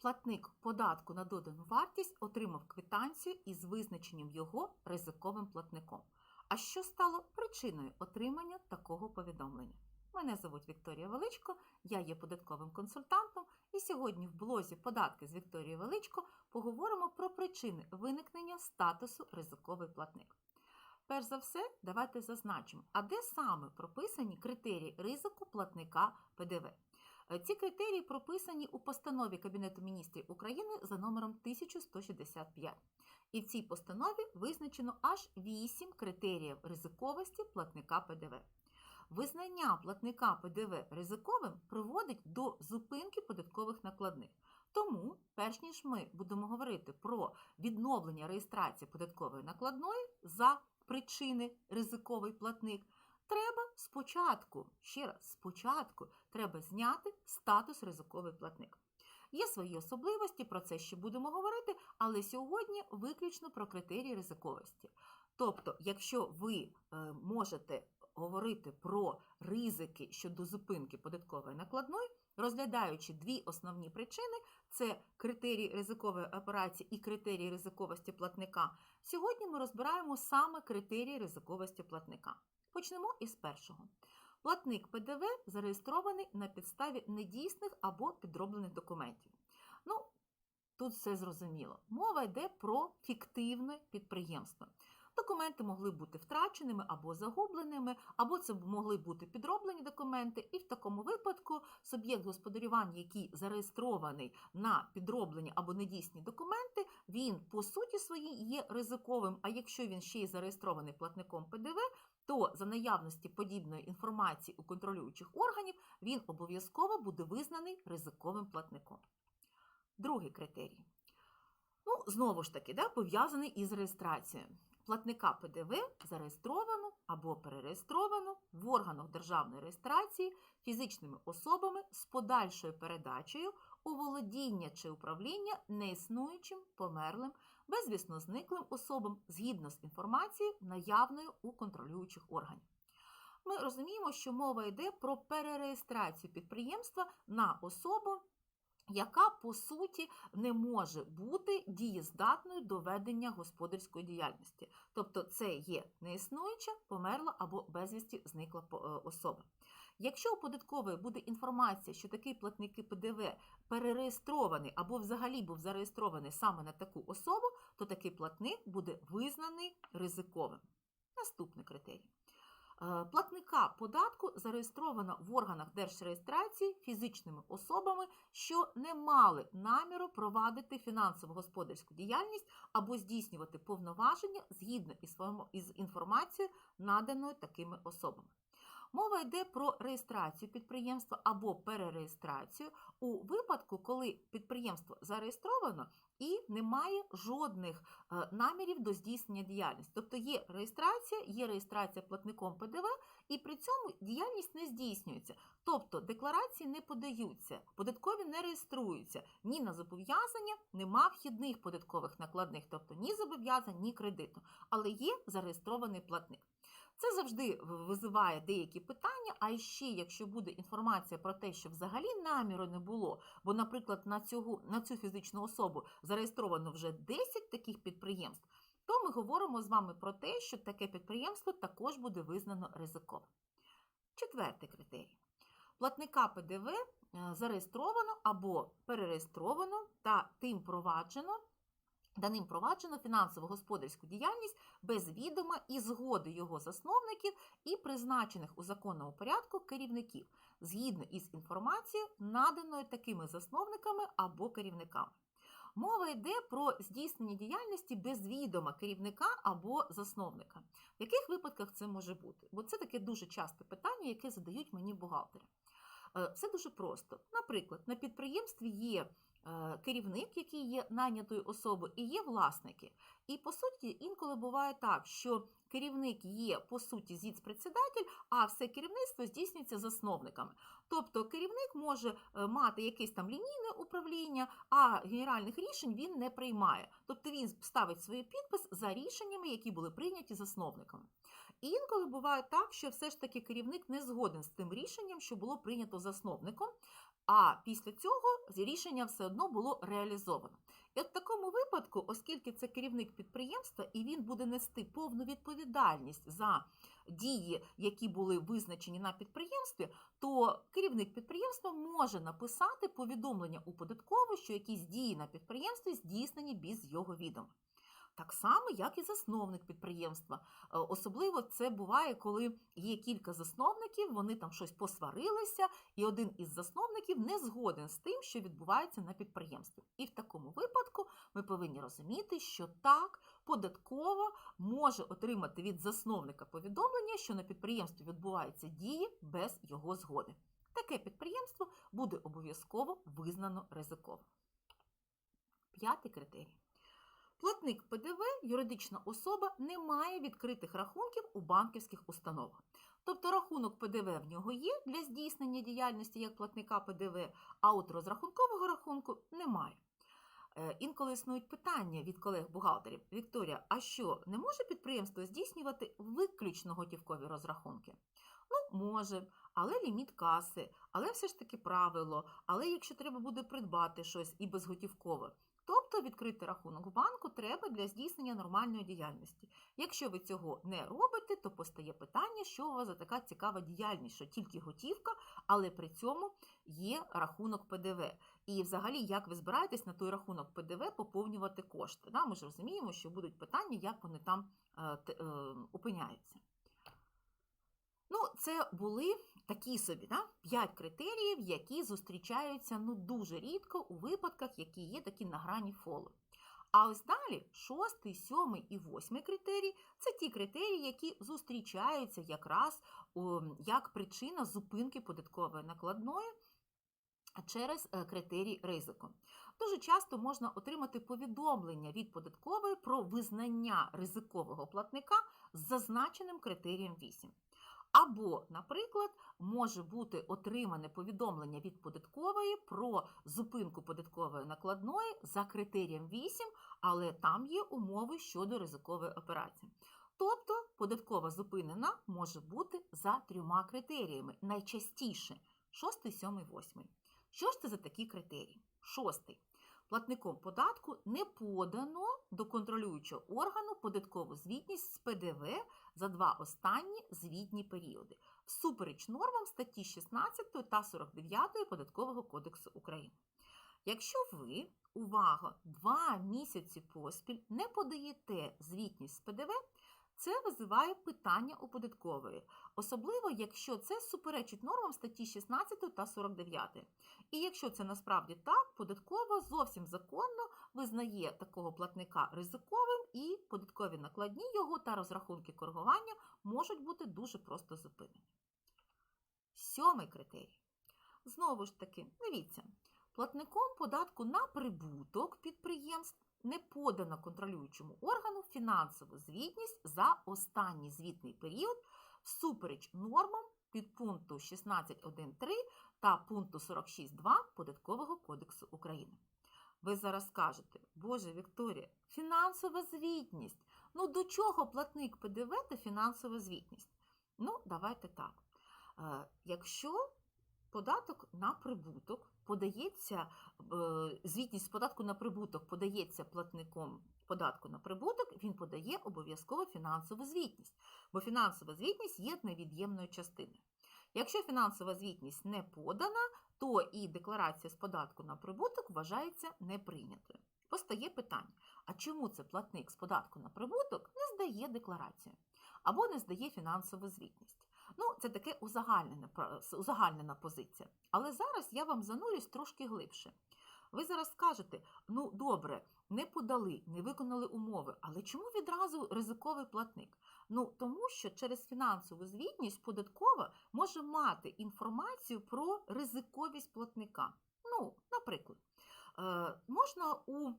платник податку на додану вартість отримав квитанцію із визначенням його ризиковим платником. А що стало причиною отримання такого повідомлення? Мене звуть Вікторія Величко, я є податковим консультантом, і сьогодні в блозі Податки з Вікторією Величко поговоримо про причини виникнення статусу ризиковий платник. Перш за все, давайте зазначимо, а де саме прописані критерії ризику платника ПДВ. Ці критерії прописані у постанові Кабінету міністрів України за номером 1165. І в цій постанові визначено аж 8 критеріїв ризиковості платника ПДВ. Визнання платника ПДВ ризиковим приводить до зупинки податкових накладних. Тому, перш ніж ми будемо говорити про відновлення реєстрації податкової накладної за причини ризиковий платник, треба спочатку, ще раз, спочатку треба зняти статус ризиковий платник. Є свої особливості, про це ще будемо говорити, але сьогодні виключно про критерії ризиковості. Тобто, якщо ви е, можете говорити про ризики щодо зупинки податкової накладної, розглядаючи дві основні причини: це критерії ризикової операції і критерії ризиковості платника. Сьогодні ми розбираємо саме критерії ризиковості платника. Почнемо із першого. Платник ПДВ зареєстрований на підставі недійсних або підроблених документів. Ну, тут все зрозуміло. Мова йде про фіктивне підприємство. Документи могли бути втраченими або загубленими, або це могли бути підроблені документи, і в такому випадку суб'єкт господарювання, який зареєстрований на підроблені або недійсні документи, він по суті своїй є ризиковим. А якщо він ще й зареєстрований платником ПДВ, то за наявності подібної інформації у контролюючих органів він обов'язково буде визнаний ризиковим платником. Другий критерій. Ну, знову ж таки, да, пов'язаний із реєстрацією. Платника ПДВ зареєстровано або перереєстровано в органах державної реєстрації фізичними особами з подальшою передачею у володіння чи управління неіснуючим, померлим, безвісно зниклим особам згідно з інформацією, наявною у контролюючих органів. Ми розуміємо, що мова йде про перереєстрацію підприємства на особу, яка по суті не може бути дієздатною до ведення господарської діяльності. Тобто це є неіснуюча, померла або безвісті зникла е, особа. Якщо у податкової буде інформація, що такий платник ПДВ перереєстрований або взагалі був зареєстрований саме на таку особу, то такий платник буде визнаний ризиковим. Наступний критерій. Е, Платника податку зареєстровано в органах держреєстрації фізичними особами, що не мали наміру провадити фінансово-господарську діяльність або здійснювати повноваження згідно із інформацією, наданою такими особами. Мова йде про реєстрацію підприємства або перереєстрацію у випадку, коли підприємство зареєстровано і немає жодних е, намірів до здійснення діяльності. Тобто є реєстрація, є реєстрація платником ПДВ, і при цьому діяльність не здійснюється. Тобто декларації не подаються, податкові не реєструються, ні на зобов'язання, нема вхідних податкових накладних, тобто ні зобов'язань, ні кредиту, але є зареєстрований платник. Це завжди визиває деякі питання, а ще якщо буде інформація про те, що взагалі наміру не було, бо, наприклад, на, цього, на цю фізичну особу зареєстровано вже 10 таких підприємств, то ми говоримо з вами про те, що таке підприємство також буде визнано ризиковим. Четвертий критерій. Платника ПДВ е, зареєстровано або перереєстровано та тим проваджено Даним проваджено фінансово-господарську діяльність без відома і згоди його засновників і призначених у законному порядку керівників, згідно із інформацією, наданою такими засновниками або керівниками. Мова йде про здійснення діяльності без відома керівника або засновника. В яких випадках це може бути? Бо це таке дуже часте питання, яке задають мені бухгалтери. Е, Все дуже просто. Наприклад, на підприємстві є керівник, який є найнятою особою, і є власники. І по суті, інколи буває так, що керівник є по суті зіц-председатель, а все керівництво здійснюється засновниками. Тобто керівник може е, мати якесь там лінійне управління, а генеральних рішень він не приймає. Тобто він ставить свій підпис за рішеннями, які були прийняті засновниками. І інколи буває так, що все ж таки керівник не згоден з тим рішенням, що було прийнято засновником. А після цього рішення все одно було реалізовано. І от в такому випадку, оскільки це керівник підприємства і він буде нести повну відповідальність за дії, які були визначені на підприємстві, то керівник підприємства може написати повідомлення у податкову, що якісь дії на підприємстві здійснені без його відома. Так само, як і засновник підприємства. Е, Особливо це буває, коли є кілька засновників, вони там щось посварилися, і один із засновників не згоден з тим, що відбувається на підприємстві. І в такому випадку ми повинні розуміти, що так, податкова може отримати від засновника повідомлення, що на підприємстві відбуваються дії без його згоди. Таке підприємство буде обов'язково визнано ризиковим. П'ятий критерій. Платник ПДВ, юридична особа, не має відкритих рахунків у банківських установах. Тобто рахунок ПДВ в нього є для здійснення діяльності як платника ПДВ, а от розрахункового рахунку немає. Е, Інколи існують питання від колег-бухгалтерів. Вікторія, а що, не може підприємство здійснювати виключно готівкові розрахунки? Ну, може, але ліміт каси, але все ж таки правило, але якщо треба буде придбати щось і безготівкове. Тобто відкрити рахунок в банку треба для здійснення нормальної діяльності. Якщо ви цього не робите, то постає питання, що у вас за така цікава діяльність, що тільки готівка, але при цьому є рахунок ПДВ. І взагалі, як ви збираєтесь на той рахунок ПДВ поповнювати кошти? Ми ж розуміємо, що будуть питання, як вони там е, е, опиняються. Ну, це були такі собі да? 5 критеріїв, які зустрічаються ну, дуже рідко у випадках, які є такі на грані фолу. А ось далі шостий, сьомий і восьмий критерій це ті критерії, які зустрічаються якраз як причина зупинки податкової накладної через е, критерій ризику. Дуже часто можна отримати повідомлення від податкової про визнання ризикового платника з зазначеним критерієм 8. Або, наприклад, може бути отримане повідомлення від податкової про зупинку податкової накладної за критерієм 8, але там є умови щодо ризикової операції. Тобто податкова зупинена може бути за трьома критеріями, найчастіше 6, 7, 8. Що ж це за такі критерії? Шостий. Платником податку не подано до контролюючого органу податкову звітність з ПДВ за два останні звітні періоди, всупереч нормам статті 16 та 49 Податкового кодексу України. Якщо ви, увага, два місяці поспіль не подаєте звітність з ПДВ, це визиває питання у податкової, особливо якщо це суперечить нормам статті 16 та 49. І якщо це насправді так, податкова зовсім законно визнає такого платника ризиковим, і податкові накладні його та розрахунки коригування можуть бути дуже просто зупинені. Сьомий критерій. Знову ж таки, дивіться, платником податку на прибуток підприємств не подано контролюючому органу фінансову звітність за останній звітний період всупереч нормам підпункту 16.1.3 та пункту 46.2 Податкового кодексу України. Ви зараз скажете, Боже Вікторія, фінансова звітність. Ну до чого платник ПДВ та фінансова звітність? Ну, давайте так. Е, Якщо податок на прибуток подається, е, звітність податку на прибуток подається платником податку на прибуток, він подає обов'язково фінансову звітність, бо фінансова звітність є невід'ємною частиною. Якщо фінансова звітність не подана, то і декларація з податку на прибуток вважається неприйнятою. Постає питання: а чому це платник з податку на прибуток не здає декларацію або не здає фінансову звітність? Ну, це таке узагальнена, узагальнена позиція. Але зараз я вам занурюсь трошки глибше. Ви зараз скажете: ну добре, не подали, не виконали умови, але чому відразу ризиковий платник? Ну тому що через фінансову звітність податкова може мати інформацію про ризиковість платника. Ну, наприклад, е, можна у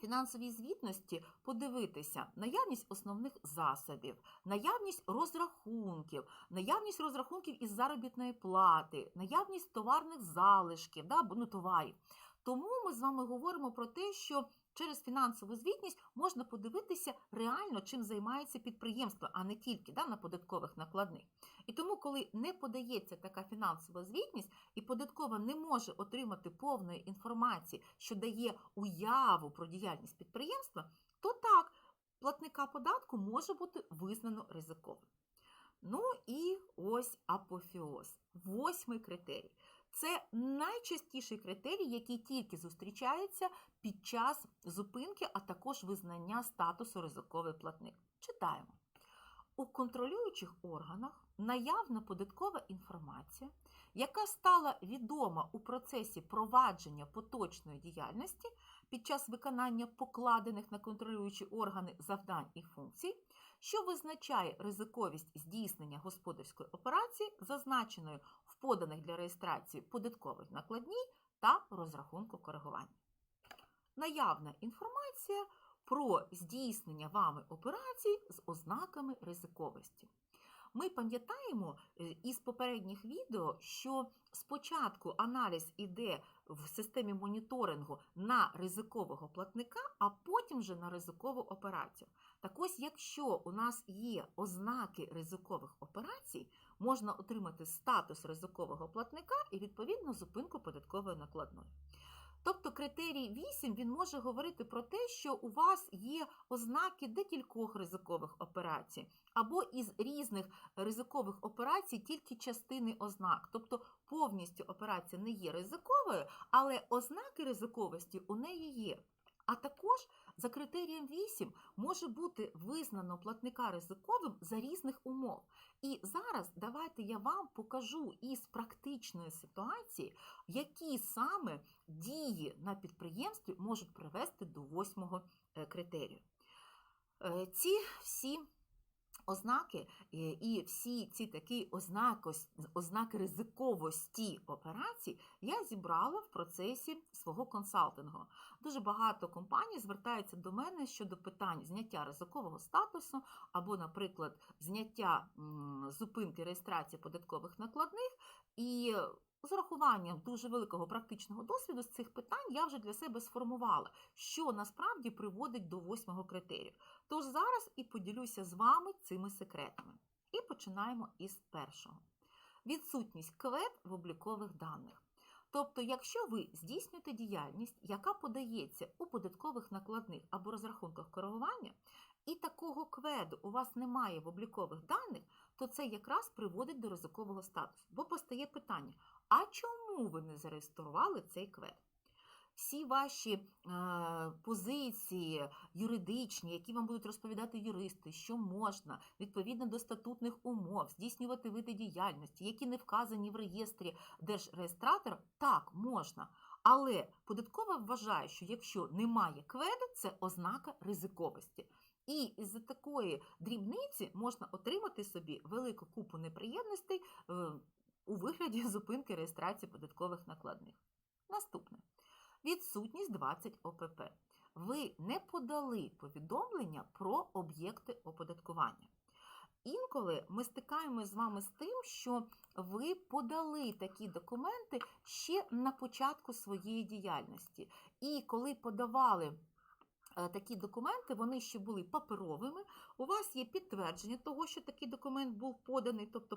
фінансовій звітності подивитися наявність основних засобів, наявність розрахунків, наявність розрахунків із заробітної плати, наявність товарних залишків, да, ну, товарів. Тому ми з вами говоримо про те, що через фінансову звітність можна подивитися реально, чим займається підприємство, а не тільки да, на податкових накладних. І тому, коли не подається така фінансова звітність, і податкова не може отримати повної інформації, що дає уяву про діяльність підприємства, то так, платника податку може бути визнано ризиковим. Ну і ось апофіоз, восьмий критерій. Це найчастіший критерій, який тільки зустрічається під час зупинки, а також визнання статусу ризиковий платник. Читаємо. У контролюючих органах наявна податкова інформація, яка стала відома у процесі провадження поточної діяльності під час виконання покладених на контролюючі органи завдань і функцій, що визначає ризиковість здійснення господарської операції, зазначеної поданих для реєстрації податкових накладній та розрахунку коригування. Наявна інформація про здійснення вами операцій з ознаками ризиковості. Ми пам'ятаємо е, із попередніх відео, що спочатку аналіз іде в системі моніторингу на ризикового платника, а потім вже на ризикову операцію. Так ось, якщо у нас є ознаки ризикових операцій, можна отримати статус ризикового платника і відповідно зупинку податкової накладної. Тобто критерій 8 він може говорити про те, що у вас є ознаки декількох ризикових операцій, або із різних ризикових операцій тільки частини ознак. Тобто повністю операція не є ризиковою, але ознаки ризиковості у неї є. А також за критерієм 8 може бути визнано платника ризиковим за різних умов. І зараз давайте я вам покажу із практичної ситуації, які саме дії на підприємстві можуть привести до восьмого е, критерію. Е, Ці всі ознаки е, і всі ці такі ознакос- ознаки ризиковості операцій я зібрала в процесі свого консалтингу. Дуже багато компаній звертаються до мене щодо питань зняття ризикового статусу або, наприклад, зняття зупинки реєстрації податкових накладних. І з урахуванням дуже великого практичного досвіду з цих питань я вже для себе сформувала, що насправді приводить до восьмого критерію. Тож зараз і поділюся з вами цими секретами. І починаємо із першого: відсутність квет в облікових даних. Тобто, якщо ви здійснюєте діяльність, яка подається у податкових накладних або розрахунках коригування, і такого кведу у вас немає в облікових даних, то це якраз приводить до ризикового статусу. Бо постає питання: а чому ви не зареєстрували цей квед? Всі ваші е, позиції юридичні, які вам будуть розповідати юристи, що можна відповідно до статутних умов здійснювати види діяльності, які не вказані в реєстрі держреєстратора, так можна. Але податкова вважає, що якщо немає кведу, це ознака ризиковості. І із-за такої дрібниці можна отримати собі велику купу неприємностей е, у вигляді зупинки реєстрації податкових накладних. Наступне відсутність 20 ОПП. Ви не подали повідомлення про об'єкти оподаткування. Інколи ми стикаємося з вами з тим, що ви подали такі документи ще на початку своєї діяльності. І коли подавали такі документи, вони ще були паперовими. У вас є підтвердження того, що такий документ був поданий, тобто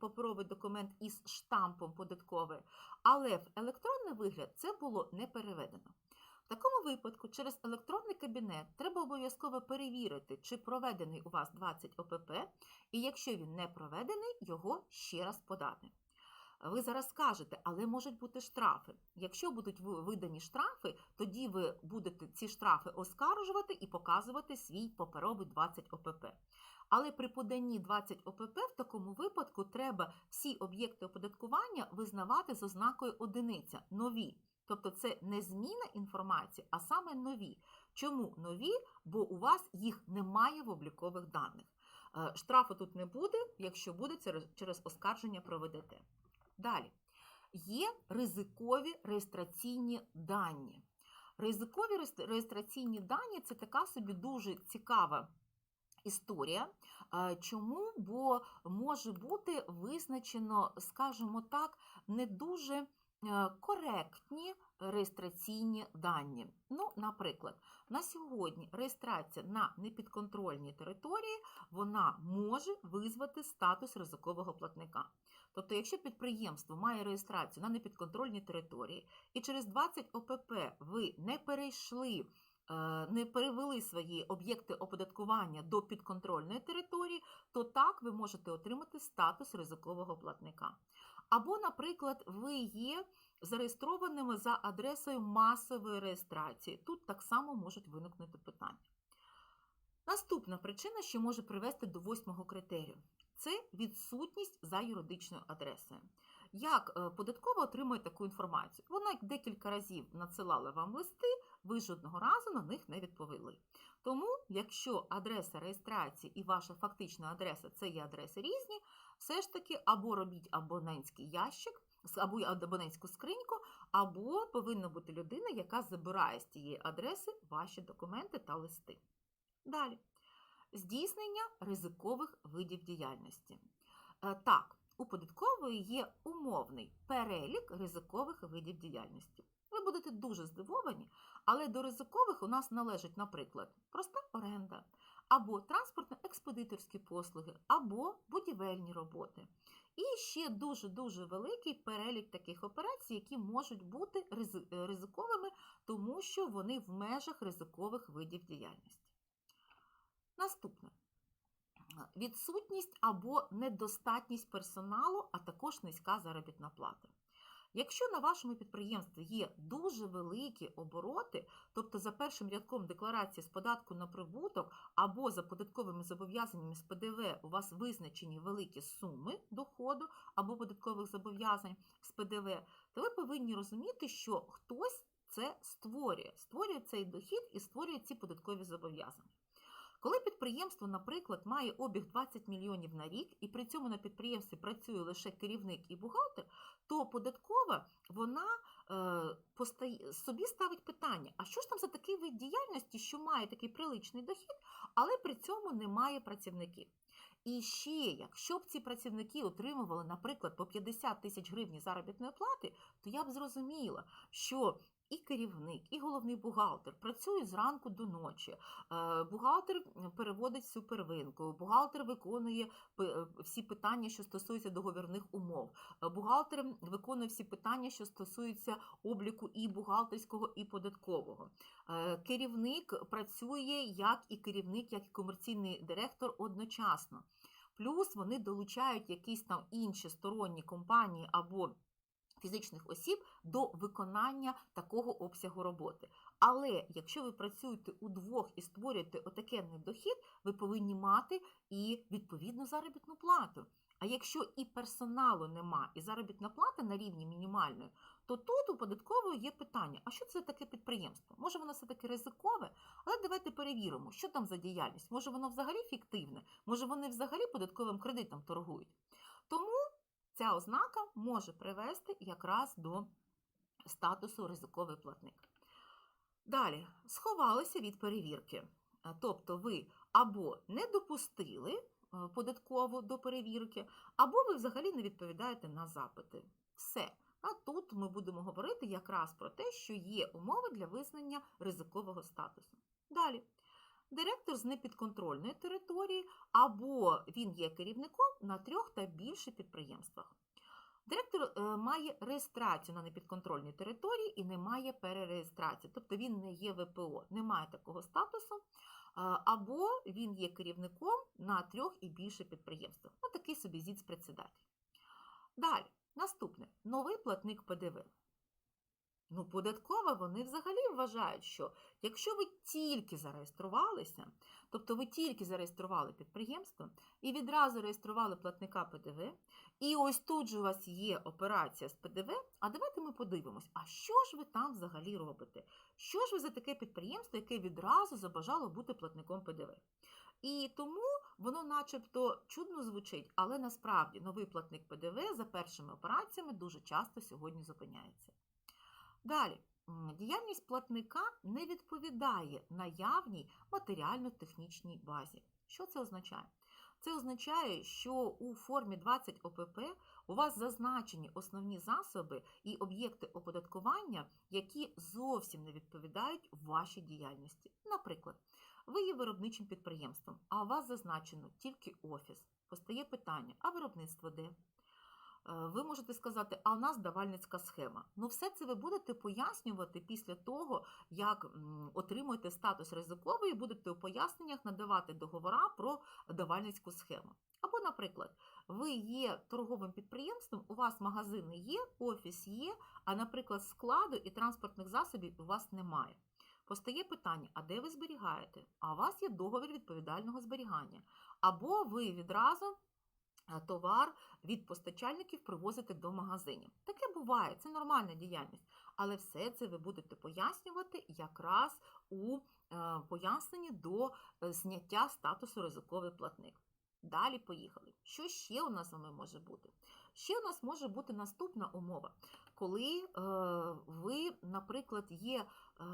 паперовий документ із штампом податковий, але в електронний вигляд це було не переведено. В такому випадку через електронний кабінет треба обов'язково перевірити, чи проведений у вас 20 ОПП, і якщо він не проведений, його ще раз подати. Ви зараз скажете, але можуть бути штрафи. Якщо будуть видані штрафи, тоді ви будете ці штрафи оскаржувати і показувати свій паперовий 20 ОПП. Але при поданні 20 ОПП в такому випадку треба всі об'єкти оподаткування визнавати з ознакою одиниця нові. Тобто це не зміна інформації, а саме нові. Чому нові? Бо у вас їх немає в облікових даних. Е, Штрафу тут не буде, якщо буде через- оскарження проведете. Далі. Є ризикові реєстраційні дані. Ризикові реєстраційні дані це така собі дуже цікава історія. Чому? Бо може бути визначено, скажімо так, не дуже е, коректні реєстраційні дані. Ну, наприклад, на сьогодні реєстрація на непідконтрольній території вона може визвати статус ризикового платника. Тобто, якщо підприємство має реєстрацію на непідконтрольній території і через 20 ОПП ви не перейшли, е, не перевели свої об'єкти оподаткування до підконтрольної території, то так ви можете отримати статус ризикового платника. Або, наприклад, ви є зареєстрованими за адресою масової реєстрації. Тут так само можуть виникнути питання. Наступна причина, що може привести до восьмого критерію, це відсутність за юридичною адресою. Як е, податкова отримує таку інформацію? Вона декілька разів надсилала вам листи, ви жодного разу на них не відповіли. Тому, якщо адреса реєстрації і ваша фактична адреса це є адреси різні, все ж таки або робіть абонентський ящик, або абонентську скриньку, або повинна бути людина, яка забирає з тієї адреси ваші документи та листи. Далі. Здійснення ризикових видів діяльності. Е, Так, у податкової є умовний перелік ризикових видів діяльності. Ви будете дуже здивовані, але до ризикових у нас належить, наприклад, проста оренда, або транспортно-експедиторські послуги, або будівельні роботи. І ще дуже-дуже великий перелік таких операцій, які можуть бути е, ризиковими, тому що вони в межах ризикових видів діяльності. Наступне. Відсутність або недостатність персоналу, а також низька заробітна плата. Якщо на вашому підприємстві є дуже великі обороти, тобто за першим рядком декларації з податку на прибуток або за податковими зобов'язаннями з ПДВ у вас визначені великі суми доходу або податкових зобов'язань з ПДВ, то ви повинні розуміти, що хтось це створює, створює цей дохід і створює ці податкові зобов'язання. Коли підприємство, наприклад, має обіг 20 мільйонів на рік, і при цьому на підприємстві працює лише керівник і бухгалтер, то податкова вона е, постає, собі ставить питання: а що ж там за такий вид діяльності, що має такий приличний дохід, але при цьому немає працівників? І ще, якщо б ці працівники отримували, наприклад, по 50 тисяч гривень заробітної плати, то я б зрозуміла, що і керівник, і головний бухгалтер працюють зранку до ночі. Е, Бухгалтер переводить всю первинку, бухгалтер виконує всі питання, що стосуються договірних умов. Е, Бухгалтер виконує всі питання, що стосуються обліку і бухгалтерського, і податкового. Е, Керівник працює як і керівник, як і комерційний директор одночасно. Плюс вони долучають якісь там інші сторонні компанії або фізичних осіб до виконання такого обсягу роботи. Але якщо ви працюєте удвох і створюєте отакенний дохід, ви повинні мати і відповідну заробітну плату. А якщо і персоналу нема, і заробітна плата на рівні мінімальної, то тут у податкової є питання: а що це таке підприємство? Може воно все-таки ризикове? Але давайте перевіримо, що там за діяльність. Може воно взагалі фіктивне, може вони взагалі податковим кредитом торгують. Тому ця ознака може привести якраз до статусу ризиковий платник. Далі, сховалися від перевірки. Е, Тобто ви або не допустили е, податково до перевірки, або ви взагалі не відповідаєте на запити. Все. А тут ми будемо говорити якраз про те, що є умови для визнання ризикового статусу. Далі. Директор з непідконтрольної території, або він є керівником на трьох та більше підприємствах. Директор е, має реєстрацію на непідконтрольній території і не має перереєстрації, тобто він не є ВПО, не має такого статусу, е, або він є керівником на трьох і більше підприємствах. Ось такий собі зіц председатель. Далі, наступне новий платник ПДВ. Ну, податкова вони взагалі вважають, що якщо ви тільки зареєструвалися, тобто ви тільки зареєстрували підприємство і відразу реєстрували платника ПДВ, і ось тут же у вас є операція з ПДВ, а давайте ми подивимось, а що ж ви там взагалі робите? Що ж ви за таке підприємство, яке відразу забажало бути платником ПДВ? І тому воно начебто чудно звучить, але насправді новий платник ПДВ за першими операціями дуже часто сьогодні зупиняється. Далі, діяльність платника не відповідає наявній матеріально-технічній базі. Що це означає? Це означає, що у формі 20 ОПП у вас зазначені основні засоби і об'єкти оподаткування, які зовсім не відповідають вашій діяльності. Наприклад, ви є виробничим підприємством, а у вас зазначено тільки офіс. Постає питання: а виробництво де? Е, Ви можете сказати, а у нас давальницька схема. Ну, все це ви будете пояснювати після того, як отримуєте статус ризиковий, і будете у поясненнях надавати договора про давальницьку схему. Або, наприклад, ви є торговим підприємством, у вас магазини є, офіс є, а, наприклад, складу і транспортних засобів у вас немає. Постає питання, а де ви зберігаєте? А у вас є договір відповідального зберігання. Або ви відразу товар від постачальників привозити до магазинів. Таке буває, це нормальна діяльність. Але все це ви будете пояснювати якраз у е, поясненні до е, зняття статусу ризиковий платник. Далі поїхали. Що ще у нас з вами може бути? Ще у нас може бути наступна умова, коли е, ви, наприклад, є е,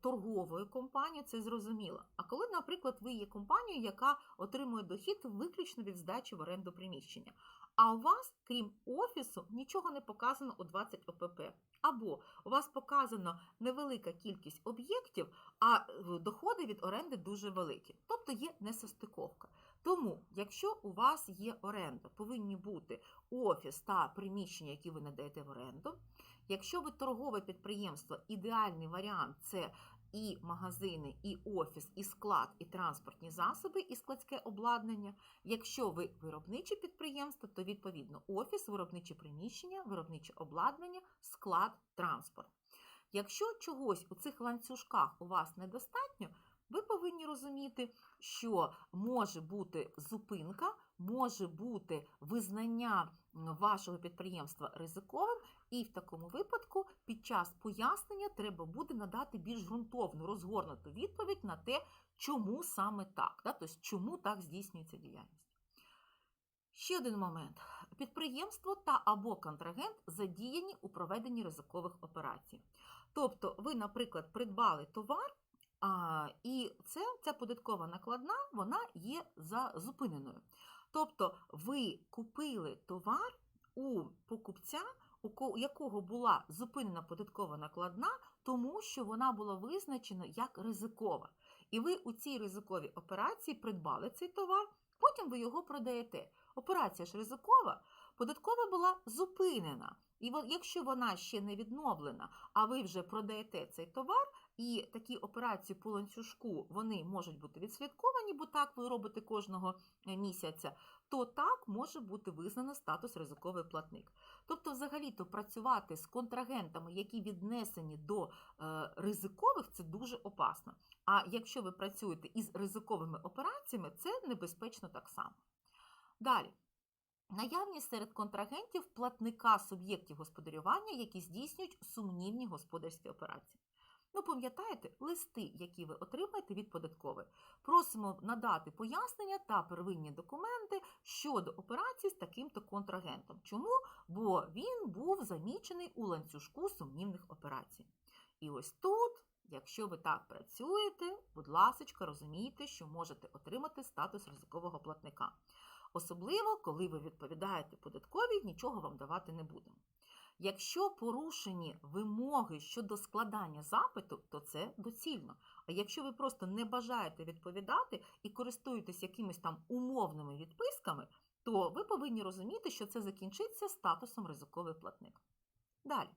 торговою компанією, це зрозуміло. А коли, наприклад, ви є компанією, яка отримує дохід виключно від здачі в оренду приміщення, а у вас, крім офісу, нічого не показано у 20 ОПП. Або у вас показано невелика кількість об'єктів, а е, доходи від оренди дуже великі. Тобто є несостиковка. Тому, якщо у вас є оренда, повинні бути офіс та приміщення, які ви надаєте в оренду. Якщо ви торгове підприємство, ідеальний варіант це і магазини, і офіс, і склад, і транспортні засоби, і складське обладнання. Якщо ви виробниче підприємство, то відповідно офіс, виробниче приміщення, виробниче обладнання, склад, транспорт. Якщо чогось у цих ланцюжках у вас недостатньо, ви повинні розуміти, що може бути зупинка, може бути визнання вашого підприємства ризиковим, і в такому випадку під час пояснення треба буде надати більш ґрунтовну, розгорнуту відповідь на те, чому саме так, тобто чому так здійснюється діяльність. Ще один момент. Підприємство та або контрагент задіяні у проведенні ризикових операцій. Тобто, ви, наприклад, придбали товар, а, і це, ця податкова накладна вона є за зупиненою. Тобто ви купили товар у покупця, у ко- якого була зупинена податкова накладна, тому що вона була визначена як ризикова. І ви у цій ризиковій операції придбали цей товар, потім ви його продаєте. Операція ж ризикова, податкова була зупинена. І якщо вона ще не відновлена, а ви вже продаєте цей товар, і такі операції по ланцюжку вони можуть бути відслідковані, бо так ви робите кожного е, місяця, то так може бути визнано статус ризиковий платник. Тобто, взагалі-то працювати з контрагентами, які віднесені до е, ризикових, це дуже опасно. А якщо ви працюєте із ризиковими операціями, це небезпечно так само. Далі. Наявність серед контрагентів платника суб'єктів господарювання, які здійснюють сумнівні господарські операції. Ну, пам'ятаєте, листи, які ви отримаєте від податкової. Просимо надати пояснення та первинні документи щодо операцій з таким-то контрагентом. Чому? Бо він був замічений у ланцюжку сумнівних операцій. І ось тут, якщо ви так працюєте, будь ласка, розумійте, що можете отримати статус ризикового платника. Особливо, коли ви відповідаєте податковій, нічого вам давати не будемо. Якщо порушені вимоги щодо складання запиту, то це доцільно. А якщо ви просто не бажаєте відповідати і користуєтесь якимись там умовними відписками, то ви повинні розуміти, що це закінчиться статусом ризиковий платник. Далі.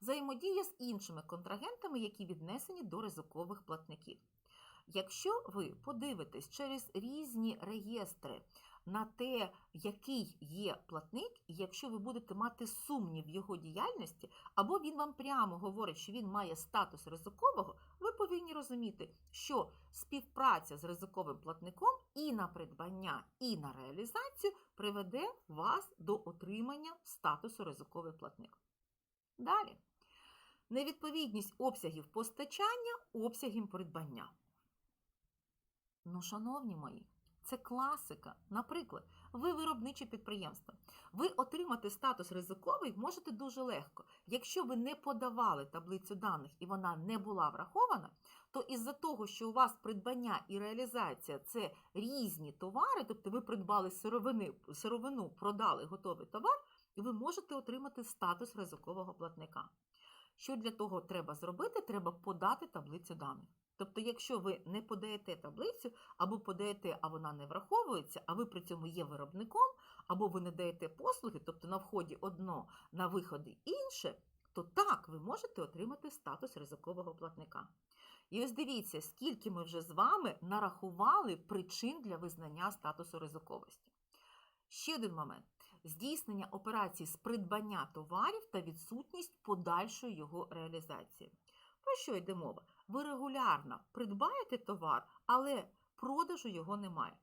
Взаємодія з іншими контрагентами, які віднесені до ризикових платників. Якщо ви подивитесь через різні реєстри на те, який є платник, і якщо ви будете мати сумнів в його діяльності, або він вам прямо говорить, що він має статус ризикового, ви повинні розуміти, що співпраця з ризиковим платником і на придбання, і на реалізацію приведе вас до отримання статусу ризиковий платник. Далі. Невідповідність обсягів постачання обсягам придбання. Ну, шановні мої, це класика. Наприклад, ви виробниче підприємство. Ви отримати статус ризиковий можете дуже легко. Якщо ви не подавали таблицю даних і вона не була врахована, то із-за того, що у вас придбання і реалізація це різні товари, тобто ви придбали сировини, сировину, продали готовий товар, і ви можете отримати статус ризикового платника. Що для того треба зробити? Треба подати таблицю даних. Тобто, якщо ви не подаєте таблицю, або подаєте, а вона не враховується, а ви при цьому є виробником, або ви не даєте послуги, тобто на вході одно, на виході інше, то так ви можете отримати статус ризикового платника. І ось дивіться, скільки ми вже з вами нарахували причин для визнання статусу ризиковості. Ще один момент: здійснення операцій з придбання товарів та відсутність подальшої його реалізації. Про що йде мова? Ви регулярно придбаєте товар, але продажу його немає.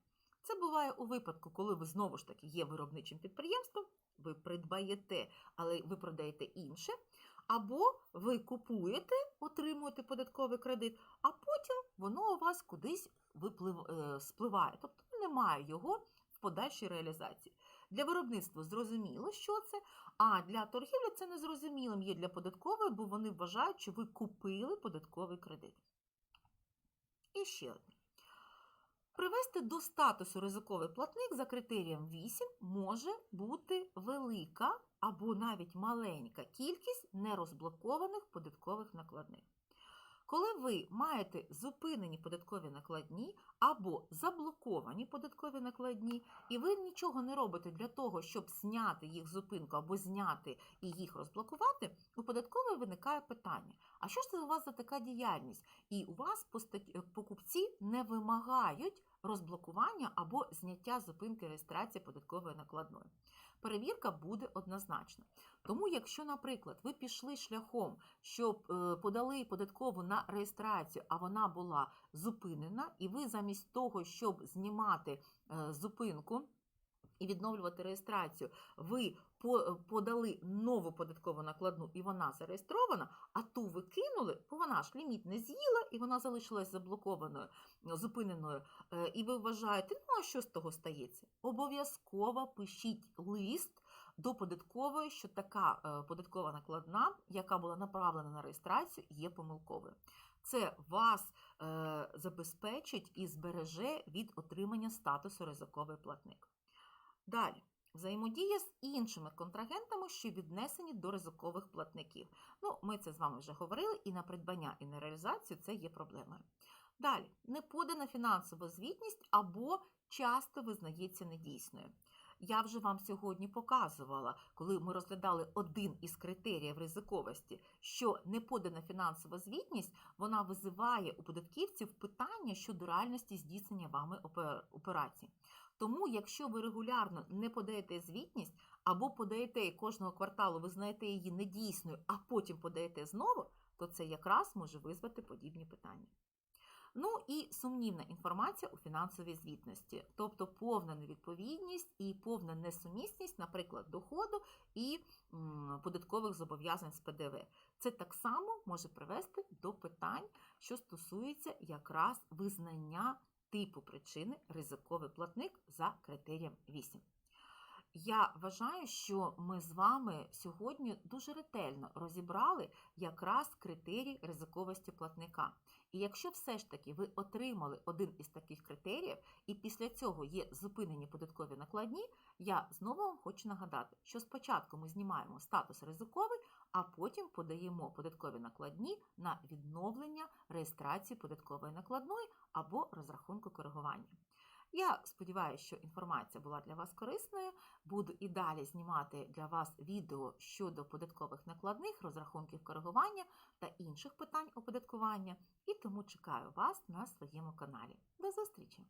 Це буває у випадку, коли ви знову ж таки є виробничим підприємством, ви придбаєте, але ви продаєте інше, або ви купуєте, отримуєте податковий кредит, а потім воно у вас кудись виплив, е, спливає, тобто немає його в подальшій реалізації. Для виробництва зрозуміло, що це, а для торгівлі це незрозумілим є для податкової, бо вони вважають, що ви купили податковий кредит. І ще одне. Привести до статусу ризиковий платник за критерієм 8 може бути велика або навіть маленька кількість нерозблокованих податкових накладних. Коли ви маєте зупинені податкові накладні або заблоковані податкові накладні, і ви нічого не робите для того, щоб зняти їх зупинку або зняти і їх розблокувати, у податкової виникає питання: а що ж це у вас за така діяльність? І у вас покупці не вимагають розблокування або зняття зупинки реєстрації податкової накладної. Перевірка буде однозначна. Тому, якщо, наприклад, ви пішли шляхом, щоб подали податкову на реєстрацію, а вона була зупинена, і ви замість того, щоб знімати зупинку, і відновлювати реєстрацію, ви подали нову податкову накладну і вона зареєстрована, а ту ви кинули, бо вона ж ліміт не з'їла і вона залишилась заблокованою, зупиненою. І ви вважаєте, ну а що з того стається? Обов'язково пишіть лист до податкової, що така податкова накладна, яка була направлена на реєстрацію, є помилковою. Це вас е, забезпечить і збереже від отримання статусу ризиковий платник. Далі. Взаємодія з іншими контрагентами, що віднесені до ризикових платників. Ну, Ми це з вами вже говорили, і на придбання, і на реалізацію це є проблемою. Далі, не подана фінансова звітність або часто визнається недійсною. Я вже вам сьогодні показувала, коли ми розглядали один із критеріїв ризиковості, що неподана фінансова звітність вона визиває у податківців питання щодо реальності здійснення вами операцій. Тому, якщо ви регулярно не подаєте звітність або подаєте кожного кварталу, ви знаєте її недійсною, а потім подаєте знову, то це якраз може визвати подібні питання. Ну і сумнівна інформація у фінансовій звітності, тобто повна невідповідність і повна несумісність, наприклад, доходу і податкових зобов'язань з ПДВ. Це так само може привести до питань, що стосуються якраз визнання типу причини ризиковий платник за критерієм 8. Я вважаю, що ми з вами сьогодні дуже ретельно розібрали якраз критерій ризиковості платника. І якщо все ж таки ви отримали один із таких критеріїв, і після цього є зупинені податкові накладні, я знову вам хочу нагадати, що спочатку ми знімаємо статус ризиковий, а потім подаємо податкові накладні на відновлення реєстрації податкової накладної або розрахунку коригування. Я сподіваюся, що інформація була для вас корисною. Буду і далі знімати для вас відео щодо податкових накладних, розрахунків коригування та інших питань оподаткування, і тому чекаю вас на своєму каналі. До зустрічі!